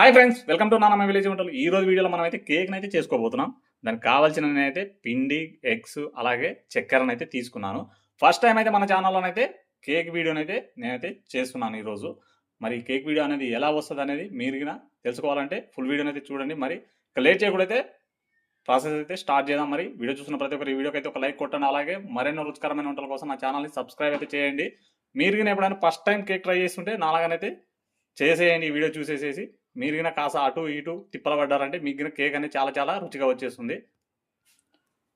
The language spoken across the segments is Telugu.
Hi friends welcome to Nanamma village Vantalu ఈ రోజు వీడియోలో మనం అయితే కేక్ అయితే చేసుకోబోతున్నాం. దానికి కావాల్సిన అయితే పిండి ఎగ్స్ అలాగే చక్కెరను అయితే తీసుకున్నాను. ఫస్ట్ టైం అయితే మన ఛానల్లో అయితే కేక్ వీడియోని అయితే నేనైతే చేస్తున్నాను ఈరోజు మరి కేక్ వీడియో అనేది ఎలా వస్తుంది అనేది మీరు తెలుసుకోవాలంటే ఫుల్ వీడియోని అయితే చూడండి. మరి లేట్ చేయకూడైతే ప్రాసెస్ అయితే స్టార్ట్ చేద్దాం. మరి వీడియో చూసిన ప్రతి ఒక్కరి వీడియోకి అయితే ఒక లైక్ కొట్టండి. అలాగే మరెన్నో రుచికరమైన వంటల కోసం నా ఛానల్ని సబ్స్క్రైబ్ అయితే చేయండి. మీరు ఎప్పుడైనా ఫస్ట్ టైం కేక్ ట్రై చేస్తుంటే నాలాగానైతే చేసేయండి. ఈ వీడియో చూసేసేసి మీరు గిన కాస్త అటు ఇటు తిప్పల పడ్డారంటే మీకు గిన కేక్ అనేది చాలా చాలా రుచిగా వచ్చేస్తుంది.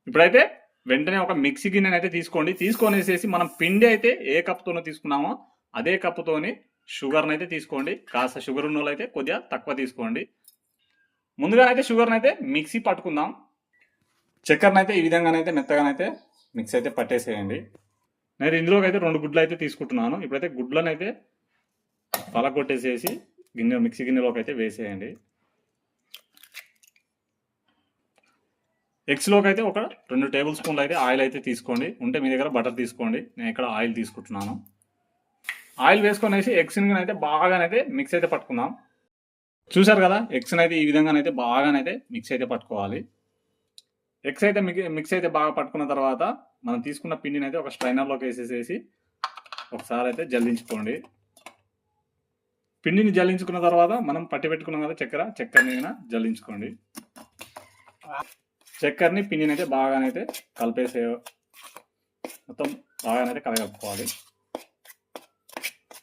ఇప్పుడైతే వెంటనే ఒక మిక్సీ గిన్నెని అయితే తీసుకోండి. తీసుకొనేసేసి మనం పిండి అయితే ఏ కప్తోనో తీసుకున్నామో అదే కప్పుతోని షుగర్ని అయితే తీసుకోండి. కాస్త షుగర్ ఉన్న అయితే కొద్దిగా తక్కువ తీసుకోండి. ముందుగా అయితే షుగర్ని అయితే మిక్సీ పట్టుకుందాం. చక్కెరని అయితే ఈ విధంగానైతే మెత్తగానైతే మిక్స్ అయితే పట్టేసేయండి. నేను ఇందులోకి అయితే రెండు గుడ్లు అయితే తీసుకుంటున్నాను. ఇప్పుడైతే గుడ్లను అయితే పలకొట్టేసేసి గిన్నె మిక్సీ గిన్నెలోకి అయితే వేసేయండి. ఎగ్స్లోకి అయితే ఒక రెండు టేబుల్ స్పూన్లు అయితే ఆయిల్ అయితే తీసుకోండి. ఉంటే మీ దగ్గర బటర్ తీసుకోండి. నేను ఇక్కడ ఆయిల్ తీసుకుంటున్నాను. ఆయిల్ వేసుకొనేసి ఎగ్స్ని అయితే బాగానైతే మిక్స్ అయితే పట్టుకుందాం. చూసారు కదా ఎగ్స్ని అయితే ఈ విధంగానైతే బాగానైతే మిక్స్ అయితే పట్టుకోవాలి. ఎగ్స్ అయితే మిక్ మిక్స్ అయితే బాగా పట్టుకున్న తర్వాత మనం తీసుకున్న పిండిని అయితే ఒక స్ట్రైనర్లోకి వేసేసేసి ఒకసారి అయితే జల్లించుకోండి. పిండిని జల్లించుకున్న తర్వాత మనం పట్టి పెట్టుకున్నాం కదా చక్కెర చక్కెరని అయినా జల్లించుకోండి. చక్కెరని పిండిని అయితే బాగానైతే కలిపేసే మొత్తం బాగానైతే కలగలుపుకోవాలి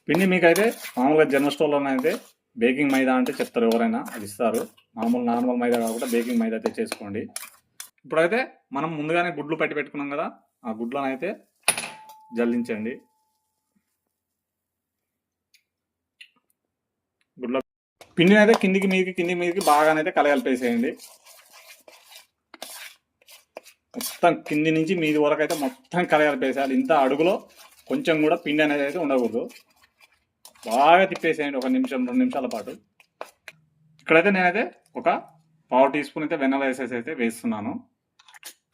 పిండి మీకైతే మామూలుగా జనరల్ స్టోర్లోనైతే అయితే బేకింగ్ మైదా అంటే చెప్తారు ఎవరైనా అది ఇస్తారు. మామూలు నార్మల్ మైదా కాకుండా బేకింగ్ మైదా అయితే చేసుకోండి. ఇప్పుడైతే మనం ముందుగానే గుడ్లు పట్టి పెట్టుకున్నాం కదా ఆ గుడ్లను అయితే జల్లించండి గుడ్ల పిండిని అయితే కిందికి మీదకి కిందికి మీదకి బాగానైతే కలగలిపేసేయండి మొత్తం కింది నుంచి మీది వరకు అయితే మొత్తం కలగలిపేసేయాలి ఇంత అడుగులో కొంచెం కూడా పిండి అనేది అయితే ఉండకూడదు. బాగా తిప్పేసేయండి ఒక నిమిషం రెండు నిమిషాల పాటు. ఇక్కడైతే నేనైతే ఒక పావు టీ స్పూన్ అయితే వెన్నెల వేసేసి అయితే వేస్తున్నాను.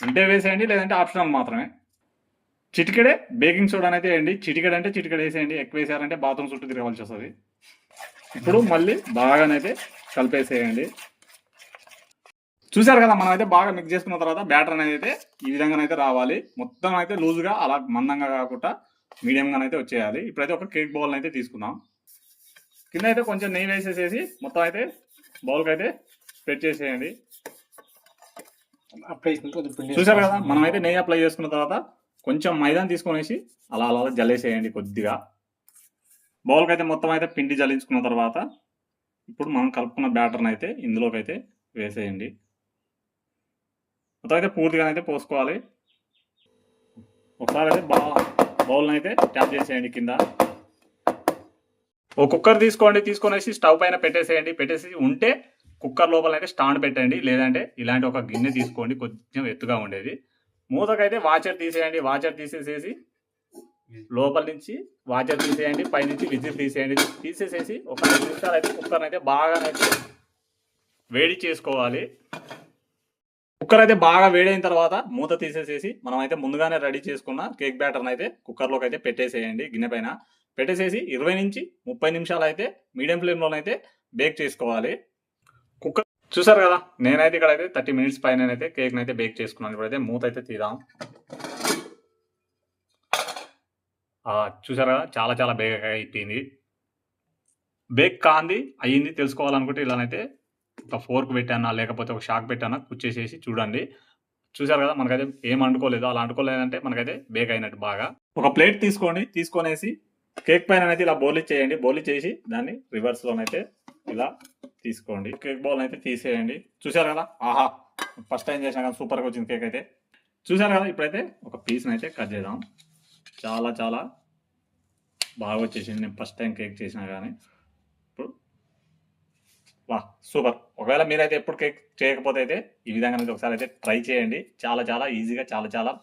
అంటే వేసేయండి లేదంటే ఆప్షనల్ మాత్రమే. చిటికెడే బేకింగ్ సోడా అయితే వేయండి. చిటికెడ అంటే చిటికెడ వేసేయండి. ఎక్కువ వేసారంటే బాత్రూమ్ చుట్టూ తిరగవలసి వస్తుంది. ఇప్పుడు మళ్ళీ బాగానైతే కలిపేసేయండి. చూసారు కదా మనం అయితే బాగా మిక్స్ చేసుకున్న తర్వాత బ్యాటర్ అనేది అయితే ఈ విధంగానైతే రావాలి. మొత్తం అయితే లూజ్గా అలా మందంగా కాకుండా మీడియంగా అయితే వచ్చేయాలి. ఇప్పుడైతే ఒక కేక్ బౌల్ అయితే తీసుకుందాం. కింద అయితే కొంచెం నెయ్యి వేసేసేసి మొత్తం అయితే బౌల్కి అయితే స్ప్రెడ్ చేసేయండి. చూసారు కదా మనం అయితే నెయ్యి అప్లై చేసుకున్న తర్వాత కొంచెం మైదాన్ తీసుకొనేసి అలా అలా జల్లేసేయండి కొద్దిగా. బౌల్కి అయితే మొత్తం అయితే పిండి జల్లించుకున్న తర్వాత ఇప్పుడు మనం కలుపుకున్న బ్యాటర్ని అయితే ఇందులోకి అయితే వేసేయండి. మొత్తం అయితే పూర్తిగా అయితే పోసుకోవాలి. ఒకసారి అయితే బా బౌల్ని అయితే ట్యాప్ చేసేయండి కింద. ఓ కుక్కర్ తీసుకోండి తీసుకొనేసి స్టవ్ పైన పెట్టేసేయండి. పెట్టేసి ఉంటే కుక్కర్ లోపల అయితే స్టాండ్ పెట్టండి. లేదంటే ఇలాంటి ఒక గిన్నె తీసుకోండి. కొంచెం ఎత్తుగా ఉండేది. మూతకైతే వాచర్ తీసేయండి. వాచర్ తీసేసేసి లోపల నుంచి వాచర్ తీసేయండి పైనుంచి విజిల్ తీసేయండి. తీసేసేసి ఒక ఐదు నిమిషాలు అయితే కుక్కర్ అయితే బాగా అయితే వేడి చేసుకోవాలి. కుక్కర్ అయితే బాగా వేడైన తర్వాత మూత తీసేసేసి మనం అయితే ముందుగానే రెడీ చేసుకున్న కేక్ బ్యాటర్ని అయితే కుక్కర్లోకి అయితే పెట్టేసేయండి గిన్నె పైన. పెట్టేసేసి ఇరవై నుంచి ముప్పై నిమిషాలు అయితే మీడియం ఫ్లేమ్లో అయితే బేక్ చేసుకోవాలి. కుక్కర్ చూసారు కదా నేనైతే ఇక్కడ అయితే థర్టీ మినిట్స్ పైన అయితే కేక్ని అయితే బేక్ చేసుకున్నాను. ఇప్పుడైతే మూత అయితే తీదాం ఆ, చూసారు? కదా చాలా చాలా బేగ్ అయిపోయింది. బేక్ కాంది అయ్యింది తెలుసుకోవాలనుకుంటే ఇలానైతే ఒక ఫోర్క్ పెట్టానా లేకపోతే ఒక షాక్ పెట్టానా కుచ్చేసేసి చూడండి. చూసారు కదా మనకైతే ఏం అంటుకోలేదు. అలా అనుకోలేదంటే మనకైతే బేక్ అయినట్టు బాగా. ఒక ప్లేట్ తీసుకోండి తీసుకొనేసి కేక్ పైన అయితే ఇలా బోలి చేయండి బోలి చేసి దాన్ని రివర్స్లోనైతే ఇలా తీసుకోండి. కేక్ బౌల్ అయితే తీసేయండి. చూసారు కదా? ఆహా! ఫస్ట్ టైం చేసినా కదా సూపర్గా వచ్చింది కేక్ అయితే. చూసారు కదా? ఇప్పుడైతే ఒక పీస్ని అయితే కట్ చేద్దాం. చాలా చాలా బాగా వచ్చేసింది. నేను ఫస్ట్ టైం కేక్ చేసినా కానీ. ఇప్పుడు వా సూపర్. ఒకవేళ మీరైతే ఎప్పుడు కేక్ చేయకపోతే అయితే ఈ విధంగా అయితే ఒకసారి అయితే ట్రై చేయండి. చాలా చాలా ఈజీగా చాలా చాలా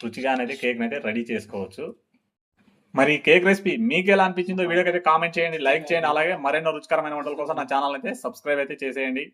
రుచిగా అనేది కేక్ అయితే రెడీ చేసుకోవచ్చు. మరి కేక్ రెసిపీ మీకు ఎలా అనిపించిందో వీడియోకి అయితే కామెంట్ చేయండి లైక్ చేయండి. అలాగే మరెన్నో రుచికరమైన వంటల కోసం నా ఛానల్ అయితే సబ్స్క్రైబ్ అయితే చేసేయండి.